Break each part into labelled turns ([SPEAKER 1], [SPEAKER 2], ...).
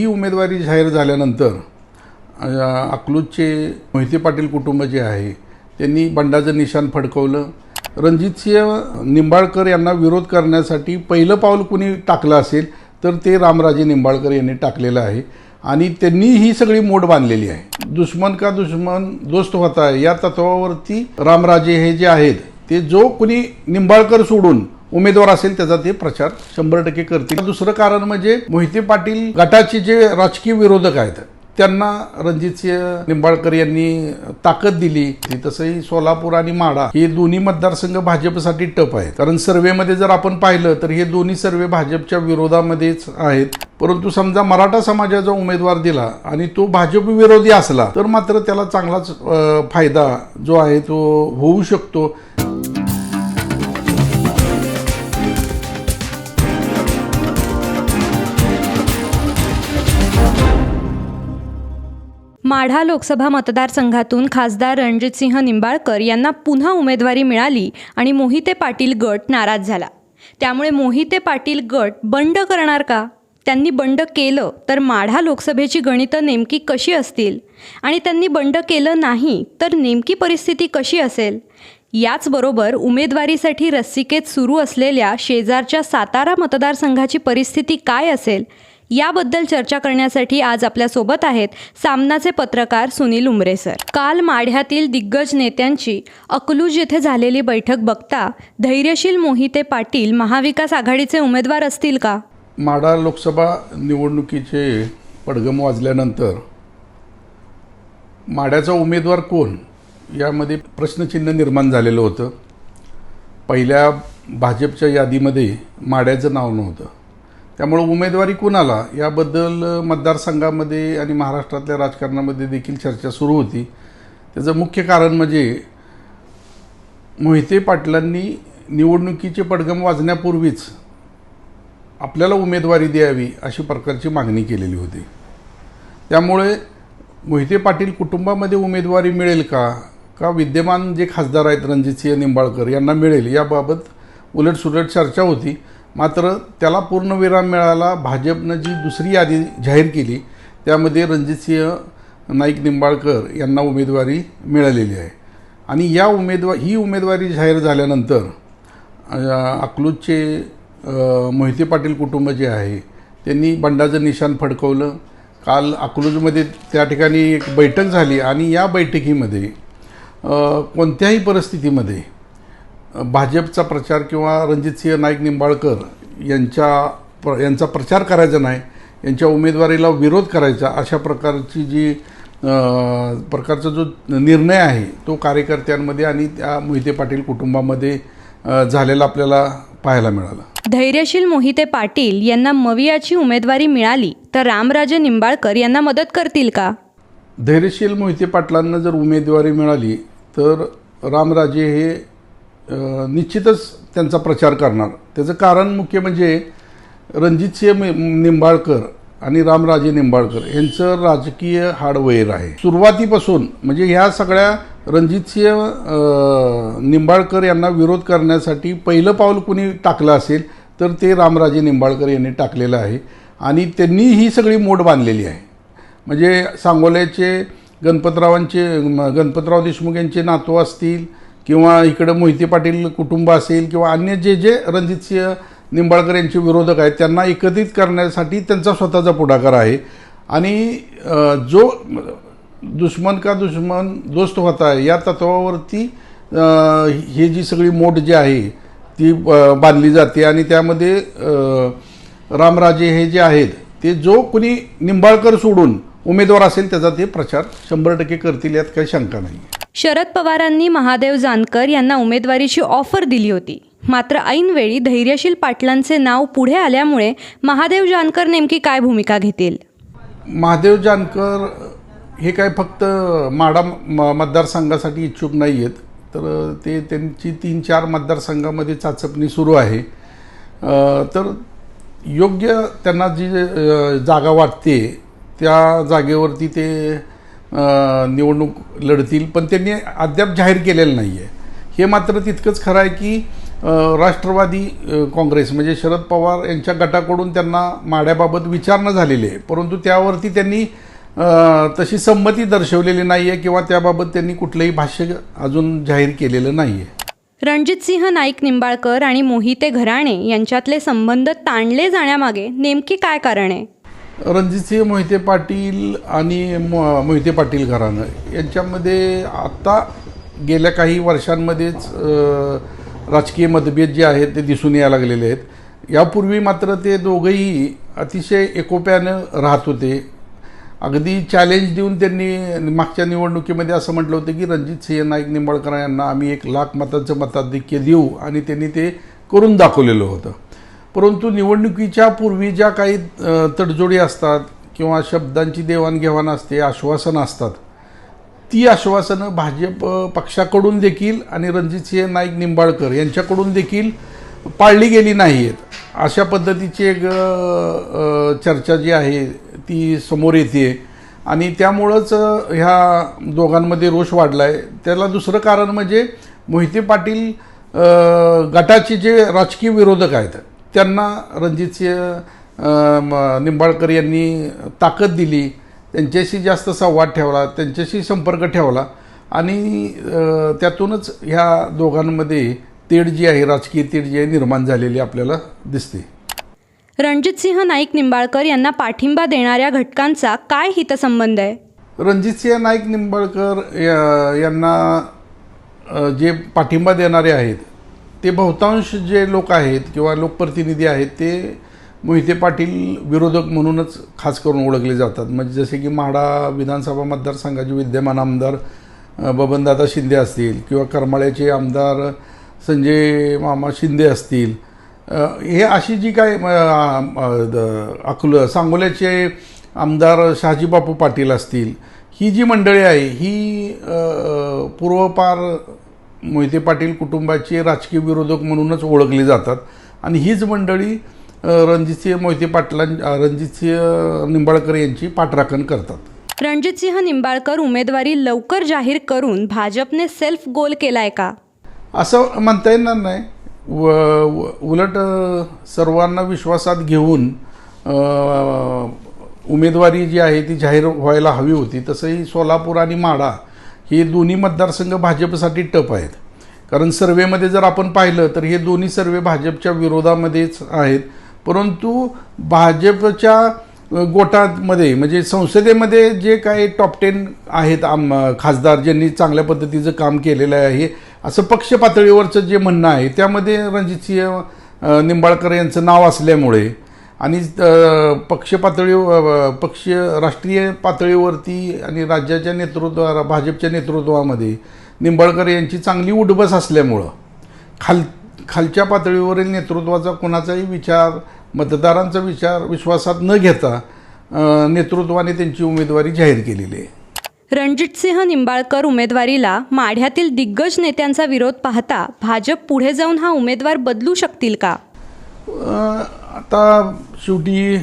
[SPEAKER 1] ही उमेदवारी जाहीर झाल्यानंतर अकलूजचे मोहिते पाटील कुटुंब जे आहे त्यांनी बंडाचं निशाण फडकवलं. रणजितसिंह निंबाळकर यांना विरोध करण्यासाठी पहिलं पाऊल कुणी टाकलं असेल तर ते रामराजे निंबाळकर यांनी टाकलेलं आहे. आणि त्यांनी ही सगळी मोड बांधलेली आहे. दुश्मन का दुश्मन दोस्त होता या तत्वावरती रामराजे हे जे आहेत ते जो कुणी निंबाळकर सोडून उमेदवार असेल त्याचा ते प्रचार शंभर टक्के करतील. दुसरं कारण म्हणजे मोहिते पाटील गटाचे जे राजकीय विरोधक आहेत त्यांना रणजितसिंह निंबाळकर यांनी ताकद दिली. तसंही सोलापूर आणि माढा हे दोन्ही मतदारसंघ भाजपसाठी टप आहेत. कारण सर्वेमध्ये जर आपण पाहिलं तर हे दोन्ही सर्वे भाजपच्या विरोधामध्येच आहेत. परंतु समजा मराठा समाजाचा उमेदवार दिला आणि तो भाजप विरोधी असला तर मात्र त्याला चांगलाच फायदा जो आहे तो होऊ शकतो.
[SPEAKER 2] माढा लोकसभा मतदारसंघातून खासदार रणजितसिंह निंबाळकर यांना पुन्हा उमेदवारी मिळाली आणि मोहिते पाटील गट नाराज झाला. त्यामुळे मोहिते पाटील गट बंड करणार का? त्यांनी बंड केलं तर माढा लोकसभेची गणितं नेमकी कशी असतील? आणि त्यांनी बंड केलं नाही तर नेमकी परिस्थिती कशी असेल? याचबरोबर उमेदवारीसाठी रस्सिकेत सुरू असलेल्या शेजारच्या सातारा मतदारसंघाची परिस्थिती काय असेल? याबद्दल चर्चा करण्यासाठी आज आपल्यासोबत आहेत सामनाचे पत्रकार सुनील उमरे सर. काल माढ्यातील दिग्गज नेत्यांची अकलूज येथे झालेली बैठक बघता धैर्यशील मोहिते पाटील महाविकास आघाडीचे उमेदवार असतील का?
[SPEAKER 1] माढा लोकसभा निवडणुकीचे पडगम वाजल्यानंतर माढ्याचा उमेदवार कोण यामध्ये प्रश्नचिन्ह निर्माण झालेलं होतं. पहिल्या भाजपच्या यादीमध्ये माढ्याचं नाव नव्हतं. त्यामुळं उमेदवारी कुणाला? याबद्दल मतदारसंघामध्ये आणि महाराष्ट्रातल्या राजकारणामध्ये देखील चर्चा सुरू होती. त्याचं मुख्य कारण म्हणजे मोहिते पाटलांनी निवडणुकीचे पडगम वाजण्यापूर्वीच आपल्याला उमेदवारी द्यावी अशी प्रकारची मागणी केलेली होती. त्यामुळे मोहिते पाटील कुटुंबामध्ये उमेदवारी मिळेल का? का विद्यमान जे खासदार आहेत रणजितसिंह निंबाळकर यांना मिळेल? याबाबत उलटसुलट चर्चा होती. मात्र त्याला पूर्णविराम मिळाला भाजपनं जी दुसरी यादी जाहीर केली त्यामध्ये रणजितसिंह नाईक निंबाळकर यांना उमेदवारी मिळालेली आहे. आणि या उमेदवार ही उमेदवारी जाहीर झाल्यानंतर अकलूजचे मोहिते पाटील कुटुंब जे आहे त्यांनी बंडाचं निशाण फडकवलं. काल अकलूजमध्ये त्या ठिकाणी एक बैठक झाली आणि या बैठकीमध्ये कोणत्याही परिस्थितीमध्ये भाजपचा प्रचार किंवा रणजितसिंह नाईक निंबाळकर यांच्या प्र यांचा प्रचार करायचा नाही यांच्या उमेदवारीला विरोध करायचा अशा प्रकारची जी प्रकारचा जो निर्णय आहे तो कार्यकर्त्यांमध्ये आणि त्या मोहिते पाटील कुटुंबामध्ये झालेला आपल्याला पाहायला मिळाला.
[SPEAKER 2] धैर्यशील मोहिते पाटील यांना मवियाची उमेदवारी मिळाली तर रामराजे निंबाळकर यांना मदत करतील का?
[SPEAKER 1] धैर्यशील मोहिते पाटलांना जर उमेदवारी मिळाली तर रामराजे हे निश्चितच त्यांचा प्रचार करणार. त्याचं कारण मुख्य म्हणजे रणजितसिंह सिंह निंबाळकर आणि रामराजे निंबाळकर यांचं राजकीय हाडवैर आहे. सुरुवातीपासून म्हणजे ह्या सगळ्या रणजितसिंह सिंह निंबाळकर यांना विरोध करण्यासाठी पहिलं पाऊल कुणी टाकलं असेल तर ते रामराजे निंबाळकर यांनी टाकलेलं आहे. आणि त्यांनी ही सगळी मोड बांधलेली आहे. म्हणजे सांगोल्याचे गणपतरावांचे गणपतराव देशमुख यांचे नातू असतील किंवा इकडं मोहिते पाटील कुटुंब असेल किंवा अन्य जे जे रणजितसिंह निंबाळकर यांचे विरोधक आहेत त्यांना एकत्रित करण्यासाठी त्यांचा स्वतःचा पुढाकार आहे. आणि जो दुश्मन का दुश्मन दोस्त होता है या तत्वावरती हे जी सगळी मोठ जी आहे ती बांधली जाते. आणि त्यामध्ये रामराजे हे जे आहेत ते जो कुणी निंबाळकर सोडून उमेदवार असेल त्याचा ते प्रचार शंभर टक्के करतील यात काही शंका नाही
[SPEAKER 2] शरद पवारांनी महादेव जानकर यांना उमेदवारीची ऑफर दिली होती. मात्र ऐनवेळी धैर्यशील पाटलांचे नाव पुढे आल्यामुळे महादेव जानकर नेमकी काय भूमिका घेतील?
[SPEAKER 1] महादेव जानकर हे काय फक्त माडा म- मतदारसंघासाठी इच्छुक नाही आहेत तर ते त्यांची तीन चार मतदारसंघामध्ये चाचपणी सुरू आहे. तर योग्य त्यांना जी जागा वाटते त्या जागेवरती ते निवडणूक लढतील पण त्यांनी अद्याप जाहीर केलेलं नाही आहे हे मात्र तितकंच खरं आहे की राष्ट्रवादी काँग्रेस म्हणजे शरद पवार यांच्या गटाकडून त्यांना माड्याबाबत विचारणं झालेली आहे. परंतु त्यावरती त्यांनी तशी संमती दर्शवलेली नाही आहे किंवा त्याबाबत त्यांनी कुठलंही भाष्य अजून जाहीर केलेलं नाही आहे
[SPEAKER 2] रणजितसिंह नाईक निंबाळकर आणि मोहिते घराणे यांच्यातले संबंध ताणले जाण्यामागे नेमकी काय कारण आहे?
[SPEAKER 1] रणजितसिंह मोहिते पाटील आणि मो मोहिते पाटील घराणं यांच्यामध्ये आत्ता गेल्या काही वर्षांमध्येच राजकीय मतभेद जे आहेत ते दिसून यायला लागलेले आहेत. यापूर्वी मात्र ते दोघंही अतिशय एकोप्यानं राहत होते. अगदी चॅलेंज देऊन त्यांनी मागच्या निवडणुकीमध्ये असं म्हटलं होतं की रणजित सिंह नाईक निंबाळकर यांना आम्ही एक लाख मतांचं मताधिक्य देऊ आणि त्यांनी ते करून दाखवलेलं होतं. परंतु निवडणुकीच्या पूर्वी ज्या काही तडजोडी असतात किंवा शब्दांची देवाणघेवाण असते आश्वासनं असतात ती आश्वासनं भाजप पक्षाकडून देखील आणि रणजितसिंह नाईक निंबाळकर यांच्याकडून देखील पाळली गेली नाही आहेत अशा पद्धतीची एक चर्चा जी आहे ती समोर येते आणि त्यामुळंच ह्या दोघांमध्ये रोष वाढला आहे त्याला दुसरं कारण म्हणजे मोहिते पाटील गटाचे जे राजकीय विरोधक आहेत त्यांना रणजितसिंह अ, म- निंबाळकर यांनी ताकद दिली त्यांच्याशी जास्त संवाद ठेवला त्यांच्याशी संपर्क ठेवला आणि त्यातूनच ह्या दोघांमध्ये तेढ जी आहे राजकीय तेढ जी आहे निर्माण झालेली आपल्याला दिसते.
[SPEAKER 2] रणजितसिंह नाईक निंबाळकर यांना पाठिंबा देणाऱ्या घटकांचा काय हितसंबंध आहे?
[SPEAKER 1] रणजितसिंह नाईक निंबाळकर यांना जे पाठिंबा देणारे आहेत ते बहुतांश जे लोक आहेत किंवा लोकप्रतिनिधी आहेत ते मोहिते पाटील विरोधक म्हणूनच खास करून ओळखले जातात. म्हणजे जसे की म्हाडा विधानसभा मतदारसंघाचे विद्यमान आमदार बबनदादा शिंदे असतील किंवा करमाळ्याचे आमदार संजय मामा शिंदे असतील. हे अशी जी काय अ, द- सांगोल्याचे आमदार शहाजीबापू पाटील असतील ही जी मंडळी आहे ही पूर्वपार मोहिते पाटील कुटुंबाचे राजकीय विरोधक म्हणूनच ओळखली जातात. आणि हीच मंडळी रणजितसिंह मोहिते पाटलां रणजितसिंह निंबाळकर यांची पाठराखण करतात.
[SPEAKER 2] रणजितसिंह निंबाळकर उमेदवारी लवकर जाहीर करून भाजपने सेल्फ गोल केलाय का?
[SPEAKER 1] असं म्हणता येणार नाही. व उलट सर्वांना विश्वासात घेऊन उमेदवारी जी आहे ती जाहीर व्हायला हवी होती. तसंही सोलापूर आणि माढा हे दोन्ही मतदारसंघ भाजपसाठी टप आहेत. कारण सर्वेमध्ये जर आपण पाहिलं तर हे दोन्ही सर्वे भाजपच्या विरोधामध्येच आहेत. परंतु भाजपच्या गोटामध्ये म्हणजे संसदेमध्ये जे काही टॉप टेन आहेत आम खासदार ज्यांनी चांगल्या पद्धतीचं काम केलेलं आहे असं पक्ष पातळीवरचं जे म्हणणं आहे त्यामध्ये रणजितसिंह निंबाळकर यांचं नाव असल्यामुळे आणि पक्ष पातळी पक्ष राष्ट्रीय पातळीवरती आणि राज्याच्या नेतृत्वा भाजपच्या नेतृत्वामध्ये निंबाळकर यांची चांगली उठबस असल्यामुळं खाल खालच्या पातळीवरील नेतृत्वाचा कोणाचाही विचार मतदारांचा विचार विश्वासात न घेता नेतृत्वाने त्यांची उमेदवारी जाहीर केलेली आहे.
[SPEAKER 2] रणजितसिंह निंबाळकर उमेदवारीला माढ्यातील दिग्गज नेत्यांचा विरोध पाहता भाजप पुढे जाऊन हा उमेदवार बदलू शकतील का?
[SPEAKER 1] आता शेवटी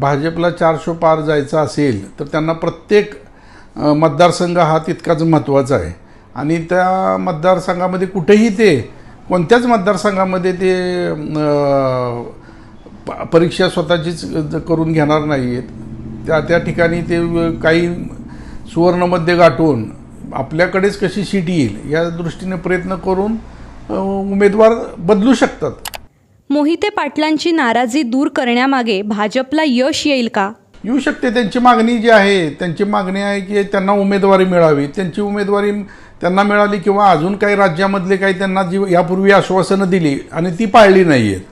[SPEAKER 1] भाजपला चारशे पार जायचं असेल तर त्यांना प्रत्येक मतदारसंघ हा तितकाच महत्त्वाचा आहे. आणि त्या मतदारसंघामध्ये कुठेही ते कोणत्याच मतदारसंघामध्ये ते प- परीक्षा स्वतःचीच करून घेणार नाही आहेत त्या त्या ठिकाणी ते काही सुवर्णमध्ये गाठून आपल्याकडेच कशी सीट येईल या दृष्टीने प्रयत्न करून उमेदवार बदलू शकतात.
[SPEAKER 2] मोहिते पाटलांची नाराजी दूर करण्यामागे भाजपला यश येईल का?
[SPEAKER 1] येऊ शकते त्यांची मागणी जी आहे त्यांची मागणी आहे की त्यांना उमेदवारी मिळावी. त्यांची उमेदवारी त्यांना मिळाली किंवा अजून काही राज्यामधले काही त्यांना जी यापूर्वी आश्वासनं दिली आणि ती पाळली नाही आहेत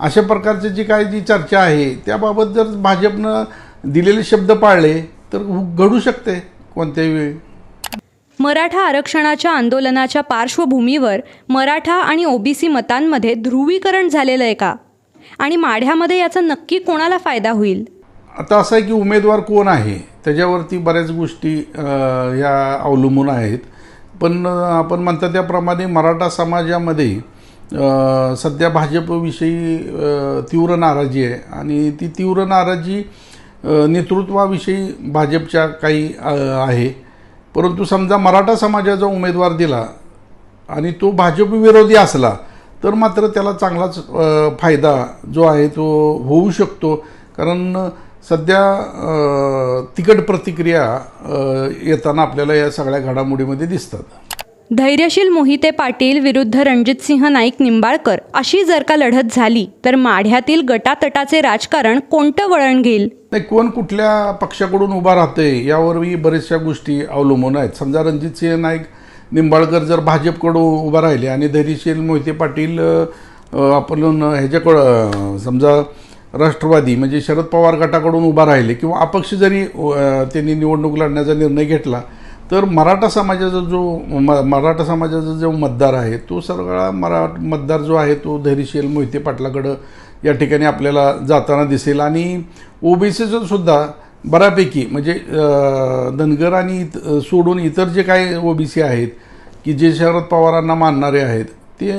[SPEAKER 1] अशा प्रकारची जी काय जी चर्चा आहे त्याबाबत जर भाजपनं दिलेले शब्द पाळले तर घडू शकते कोणत्याही वेळी.
[SPEAKER 2] मराठा आरक्षणाच्या आंदोलनाच्या पार्श्वभूमीवर मराठा आणि ओबीसी मतांमध्ये ध्रुवीकरण झालेलं आहे का? आणि माढ्यामध्ये याचा नक्की कोणाला फायदा होईल?
[SPEAKER 1] आता असं आहे की उमेदवार कोण आहे? त्याच्यावरती बऱ्याच गोष्टी या ह्या अवलंबून आहेत. पण आपण म्हणता त्याप्रमाणे मराठा समाजामध्ये सध्या भाजपविषयी तीव्र नाराजी आहे. आणि ती तीव्र नाराजी नेतृत्वाविषयी भाजपच्या काही आहे. परंतु समजा मराठा समाजाचा उमेदवार दिला आणि तो भाजप विरोधी असला तर मात्र त्याला चांगलाच फायदा जो आहे तो होऊ शकतो. कारण सध्या तिकट प्रतिक्रिया येताना आपल्याला या सगळ्या घडामोडीमध्ये दिसतात.
[SPEAKER 2] धैर्यशील मोहिते पाटील विरुद्ध रणजितसिंह नाईक निंबाळकर अशी जर का लढत झाली तर माढ्यातील गटातटाचे राजकारण कोणतं वळण घेईल?
[SPEAKER 1] नाही कोण कुठल्या पक्षाकडून उभा राहते यावरही बऱ्याचशा गोष्टी अवलंबून आहेत. समजा रणजितसिंह नाईक निंबाळकर जर भाजपकडून उभा राहिले आणि धैर्यशील मोहिते पाटील आपण ह्याच्याकडं समजा राष्ट्रवादी म्हणजे शरद पवार गटाकडून उभा राहिले किंवा अपक्ष जरी त्यांनी निवडणूक लढण्याचा निर्णय घेतला तर मराठा समाजाचा जो म मराठा समाजाचा जो मतदार आहे तो सगळा मरा मतदार जो आहे तो धैर्यशील मोहिते पाटलाकडं या ठिकाणी आपल्याला जाताना दिसेल. आणि ओबीसीचं सुद्धा बऱ्यापैकी म्हणजे धनगर आणि इत- सोडून इतर जे काही ओबीसी आहेत की जे शरद पवारांना मानणारे आहेत ते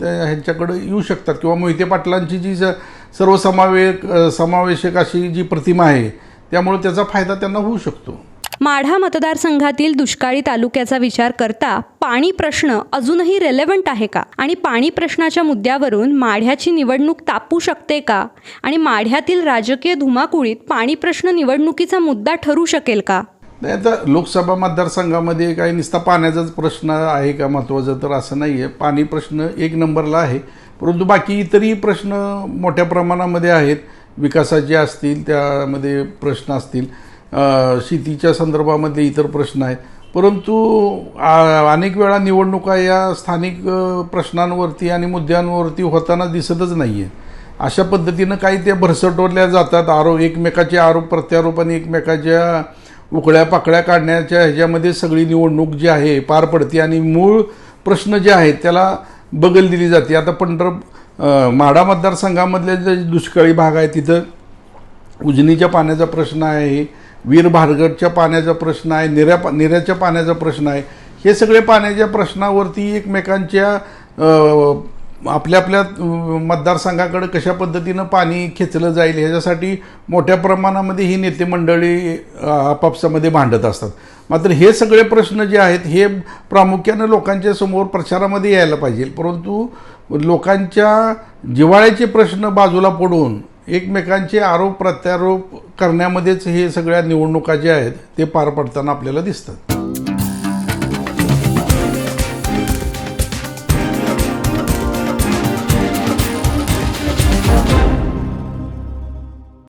[SPEAKER 1] त्या ह्यांच्याकडे येऊ शकतात. किंवा मोहिते पाटलांची जी स- सर्वसमावेक समावेशक अशी जी प्रतिमा आहे त्यामुळे त्याचा फायदा त्यांना होऊ शकतो.
[SPEAKER 2] माढा मतदारसंघातील दुष्काळी तालुक्याचा विचार करता पाणी प्रश्न अजूनही रेलेव्हंट आहे का? आणि पाणी प्रश्नाच्या मुद्द्यावरून माढ्याची निवडणूक तापू शकते का? आणि माढ्यातील राजकीय धुमाकुळीत पाणी प्रश्न निवडणुकीचा मुद्दा ठरू शकेल का?
[SPEAKER 1] नाही तर लोकसभा मतदारसंघामध्ये काही नुसता पाण्याचाच प्रश्न आहे का महत्त्वाचा तर असं नाही आहे पाणी प्रश्न एक नंबरला आहे. परंतु बाकी इतरही प्रश्न मोठ्या प्रमाणामध्ये आहेत. विकासाचे असतील त्यामध्ये प्रश्न असतील. शेतीच्या संदर्भामध्ये इतर प्रश्न आहेत. परंतु अनेक वेळा निवडणुका या स्थानिक प्रश्नांवरती आणि मुद्द्यांवरती होताना दिसतच नाही आहे अशा पद्धतीनं काही ते भरसटवल्या जातात. आरोप एकमेकाचे आरोप प्रत्यारोप आणि एकमेकाच्या उकळ्या पाकळ्या काढण्याच्या ह्याच्यामध्ये सगळी निवडणूक जी आहे पार पडते आणि मूळ प्रश्न जे आहेत त्याला बगल दिली जाते. आता पंढर माडा मतदारसंघामधले जे दुष्काळी भाग आहे तिथं उजनीच्या पाण्याचा प्रश्न आहे वीर भारगडच्या पाण्याचा प्रश्न आहे निऱ्या पा निऱ्याच्या पाण्याचा प्रश्न आहे. हे सगळे पाण्याच्या प्रश्नावरती एकमेकांच्या आपल्या आपल्या मतदारसंघाकडे कशा पद्धतीनं पाणी खेचलं जाईल ह्याच्यासाठी मोठ्या प्रमाणामध्ये ही नेते मंडळी आपापसामध्ये भांडत असतात. मात्र हे सगळे प्रश्न जे आहेत हे प्रामुख्यानं लोकांच्या समोर प्रचारामध्ये यायला पाहिजे. परंतु लोकांच्या जिव्हाळ्याचे प्रश्न बाजूला पडून एकमेकांचे आरोप प्रत्यारोप करण्यामध्येच हे सगळ्या निवडणुका ज्या आहेत ते पार पडताना आपल्याला दिसतात.